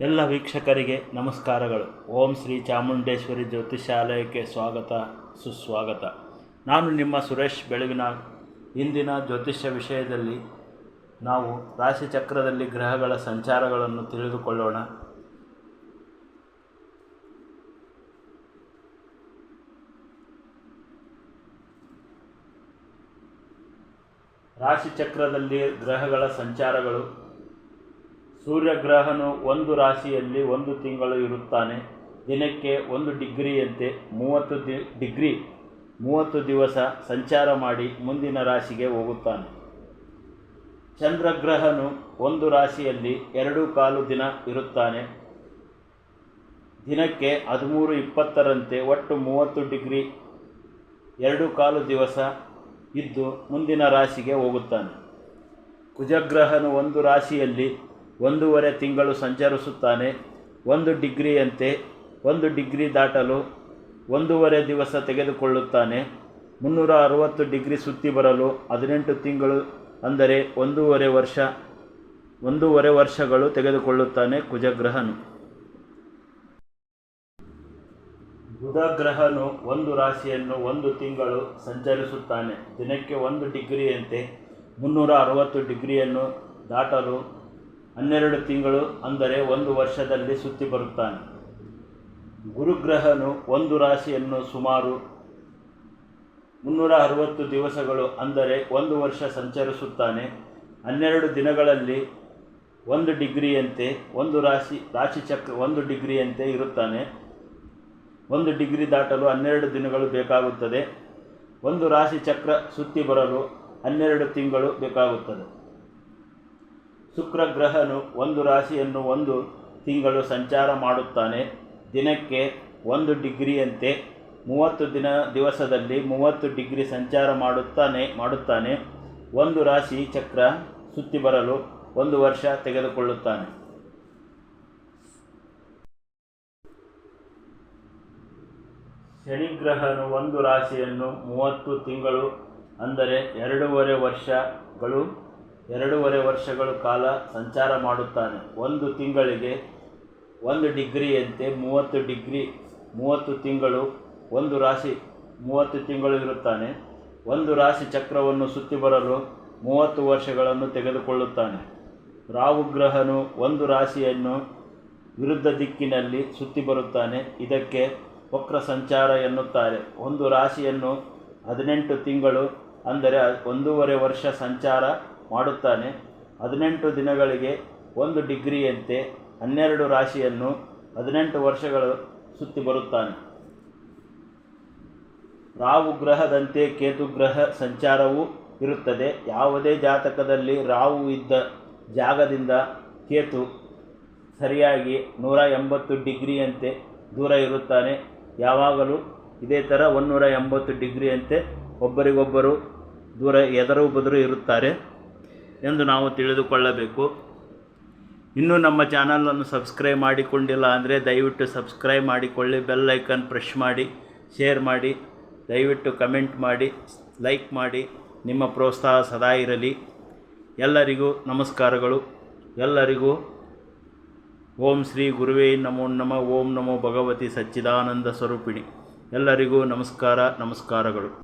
ಎಲ್ಲ ವೀಕ್ಷಕರಿಗೆ ನಮಸ್ಕಾರಗಳು. ಓಂ ಶ್ರೀ ಚಾಮುಂಡೇಶ್ವರಿ ಜ್ಯೋತಿಷಾಲಯಕ್ಕೆ ಸ್ವಾಗತ, ಸುಸ್ವಾಗತ. ನಾನು ನಿಮ್ಮ ಸುರೇಶ್ ಬೆಳಗಿನ ಇಂದಿನ ಜ್ಯೋತಿಷ್ಯ ವಿಷಯದಲ್ಲಿ ನಾವು ರಾಶಿಚಕ್ರದಲ್ಲಿ ಗ್ರಹಗಳ ಸಂಚಾರಗಳನ್ನು ತಿಳಿದುಕೊಳ್ಳೋಣ. ರಾಶಿಚಕ್ರದಲ್ಲಿ ಗ್ರಹಗಳ ಸಂಚಾರಗಳು ಸೂರ್ಯಗ್ರಹನು ಒಂದು ರಾಶಿಯಲ್ಲಿ ಒಂದು ತಿಂಗಳು ಇರುತ್ತಾನೆ. ದಿನಕ್ಕೆ ಒಂದು ಡಿಗ್ರಿಯಂತೆ ಮೂವತ್ತು ದಿ, ಡಿಗ್ರಿ, ಮೂವತ್ತು ದಿವಸ ಸಂಚಾರ ಮಾಡಿ ಮುಂದಿನ ರಾಶಿಗೆ ಹೋಗುತ್ತಾನೆ. ಚಂದ್ರಗ್ರಹನು ಒಂದು ರಾಶಿಯಲ್ಲಿ ಎರಡು ಕಾಲು ದಿನ ಇರುತ್ತಾನೆ. ದಿನಕ್ಕೆ ಹದಿಮೂರು ಇಪ್ಪತ್ತರಂತೆ ಒಟ್ಟು ಮೂವತ್ತು ಡಿಗ್ರಿ, ಎರಡು ಕಾಲು ದಿವಸ ಇದ್ದು ಮುಂದಿನ ರಾಶಿಗೆ ಹೋಗುತ್ತಾನೆ. ಕುಜಗ್ರಹನು ಒಂದು ರಾಶಿಯಲ್ಲಿ ಒಂದೂವರೆ ತಿಂಗಳು ಸಂಚರಿಸುತ್ತಾನೆ. ಒಂದು ಡಿಗ್ರಿಯಂತೆ ಒಂದು ಡಿಗ್ರಿ ದಾಟಲು ಒಂದೂವರೆ ದಿವಸ ತೆಗೆದುಕೊಳ್ಳುತ್ತಾನೆ. ಮುನ್ನೂರ ಅರವತ್ತು ಡಿಗ್ರಿ ಸುತ್ತಿ ಬರಲು ಹದಿನೆಂಟು ತಿಂಗಳು ಅಂದರೆ ಒಂದೂವರೆ ವರ್ಷ, ಒಂದೂವರೆ ವರ್ಷಗಳು ತೆಗೆದುಕೊಳ್ಳುತ್ತಾನೆ ಕುಜಗ್ರಹನು. ಬುಧಗ್ರಹನು ಒಂದು ರಾಶಿಯನ್ನು ಒಂದು ತಿಂಗಳು ಸಂಚರಿಸುತ್ತಾನೆ. ದಿನಕ್ಕೆ ಒಂದು ಡಿಗ್ರಿಯಂತೆ ಮುನ್ನೂರ ಅರವತ್ತು ಡಿಗ್ರಿಯನ್ನು ದಾಟಲು ಹನ್ನೆರಡು ತಿಂಗಳು ಅಂದರೆ ಒಂದು ವರ್ಷದಲ್ಲಿ ಸುತ್ತಿ ಬರುತ್ತಾನೆ. ಗುರುಗ್ರಹನು ಒಂದು ರಾಶಿಯನ್ನು ಸುಮಾರು ಮುನ್ನೂರ ಅರವತ್ತು ದಿವಸಗಳು ಅಂದರೆ ಒಂದು ವರ್ಷ ಸಂಚರಿಸುತ್ತಾನೆ. ಹನ್ನೆರಡು ದಿನಗಳಲ್ಲಿ ಒಂದು ಡಿಗ್ರಿಯಂತೆ, ಒಂದು ರಾಶಿ ರಾಶಿ ಚಕ್ರ ಒಂದು ಡಿಗ್ರಿಯಂತೆ ಇರುತ್ತಾನೆ. ಒಂದು ಡಿಗ್ರಿ ದಾಟಲು ಹನ್ನೆರಡು ದಿನಗಳು ಬೇಕಾಗುತ್ತದೆ. ಒಂದು ರಾಶಿ ಚಕ್ರ ಸುತ್ತಿ ಬರಲು ಹನ್ನೆರಡು ತಿಂಗಳು ಬೇಕಾಗುತ್ತದೆ. ಶುಕ್ರ ಗ್ರಹನು ಒಂದು ರಾಶಿಯನ್ನು ಒಂದು ತಿಂಗಳು ಸಂಚಾರ ಮಾಡುತ್ತಾನೆ. ದಿನಕ್ಕೆ ಒಂದು ಡಿಗ್ರಿಯಂತೆ ಮೂವತ್ತು ದಿನ ದಿವಸದಲ್ಲಿ ಮೂವತ್ತು ಡಿಗ್ರಿ ಸಂಚಾರ ಮಾಡುತ್ತಾನೆ ಮಾಡುತ್ತಾನೆ. ಒಂದು ರಾಶಿ ಚಕ್ರ ಸುತ್ತಿ ಬರಲು ಒಂದು ವರ್ಷ ತೆಗೆದುಕೊಳ್ಳುತ್ತಾನೆ. ಶನಿಗ್ರಹನು ಒಂದು ರಾಶಿಯನ್ನು ಮೂವತ್ತು ತಿಂಗಳು ಅಂದರೆ ಎರಡೂವರೆ ವರ್ಷಗಳು ಎರಡೂವರೆ ವರ್ಷಗಳ ಕಾಲ ಸಂಚಾರ ಮಾಡುತ್ತಾನೆ. ಒಂದು ತಿಂಗಳಿಗೆ ಒಂದು ಡಿಗ್ರಿಯಂತೆ ಮೂವತ್ತು ಡಿಗ್ರಿ, ಮೂವತ್ತು ತಿಂಗಳು ಒಂದು ರಾಶಿ, ಮೂವತ್ತು ತಿಂಗಳು ಇರುತ್ತಾನೆ. ಒಂದು ರಾಶಿ ಚಕ್ರವನ್ನು ಸುತ್ತಿ ಬರಲು ಮೂವತ್ತು ವರ್ಷಗಳನ್ನು ತೆಗೆದುಕೊಳ್ಳುತ್ತಾನೆ. ರಾಹುಗ್ರಹನು ಒಂದು ರಾಶಿಯನ್ನು ವಿರುದ್ಧ ದಿಕ್ಕಿನಲ್ಲಿ ಸುತ್ತಿ ಬರುತ್ತಾನೆ. ಇದಕ್ಕೆ ವಕ್ರ ಸಂಚಾರ ಎನ್ನುತ್ತಾರೆ. ಒಂದು ರಾಶಿಯನ್ನು ಹದಿನೆಂಟು ತಿಂಗಳು, ಅಂದರೆ ಒಂದೂವರೆ ವರ್ಷ ಸಂಚಾರ ಮಾಡುತ್ತಾನೆ. ಹದಿನೆಂಟು ದಿನಗಳಿಗೆ ಒಂದು ಡಿಗ್ರಿಯಂತೆ ಹನ್ನೆರಡು ರಾಶಿಯನ್ನು ಹದಿನೆಂಟು ವರ್ಷಗಳು ಸುತ್ತಿ ಬರುತ್ತಾನೆ. ರಾಹು ಗ್ರಹದಂತೆ ಕೇತು ಗ್ರಹ ಸಂಚಾರವೂ ಇರುತ್ತದೆ. ಯಾವುದೇ ಜಾತಕದಲ್ಲಿ ರಾಹು ಇದ್ದ ಜಾಗದಿಂದ ಕೇತು ಸರಿಯಾಗಿ ನೂರ ಎಂಬತ್ತು ಡಿಗ್ರಿಯಂತೆ ದೂರ ಇರುತ್ತಾನೆ. ಯಾವಾಗಲೂ ಇದೇ ಥರ ಒಂನ್ನೂರ ಎಂಬತ್ತು ಡಿಗ್ರಿಯಂತೆ ಒಬ್ಬರಿಗೊಬ್ಬರು ದೂರ ಎದರು ಬದರು ಇರುತ್ತಾರೆ. ಎಂದು ನಾವು ತಿಳಿದುಕೊಳ್ಳಬೇಕು. ಇನ್ನೂ ನಮ್ಮ ಚಾನಲನ್ನು ಸಬ್ಸ್ಕ್ರೈಬ್ ಮಾಡಿಕೊಂಡಿಲ್ಲ ಅಂದರೆ ದಯವಿಟ್ಟು ಸಬ್ಸ್ಕ್ರೈಬ್ ಮಾಡಿಕೊಳ್ಳಿ ಬೆಲ್ ಐಕನ್ ಪ್ರೆಶ್ ಮಾಡಿ, ಶೇರ್ ಮಾಡಿ, ದಯವಿಟ್ಟು ಕಮೆಂಟ್ ಮಾಡಿ, ಲೈಕ್ ಮಾಡಿ, ನಿಮ್ಮ ಪ್ರೋತ್ಸಾಹ ಸದಾ ಇರಲಿ. ಎಲ್ಲರಿಗೂ ನಮಸ್ಕಾರಗಳು. ಎಲ್ಲರಿಗೂ ಓಂ ಶ್ರೀ ಗುರುವೇ ನಮೋ ನಮ, ಓಂ ನಮೋ ಭಗವತಿ ಸಚ್ಚಿದಾನಂದ ಸ್ವರೂಪಿಣಿ. ಎಲ್ಲರಿಗೂ ನಮಸ್ಕಾರ, ನಮಸ್ಕಾರಗಳು.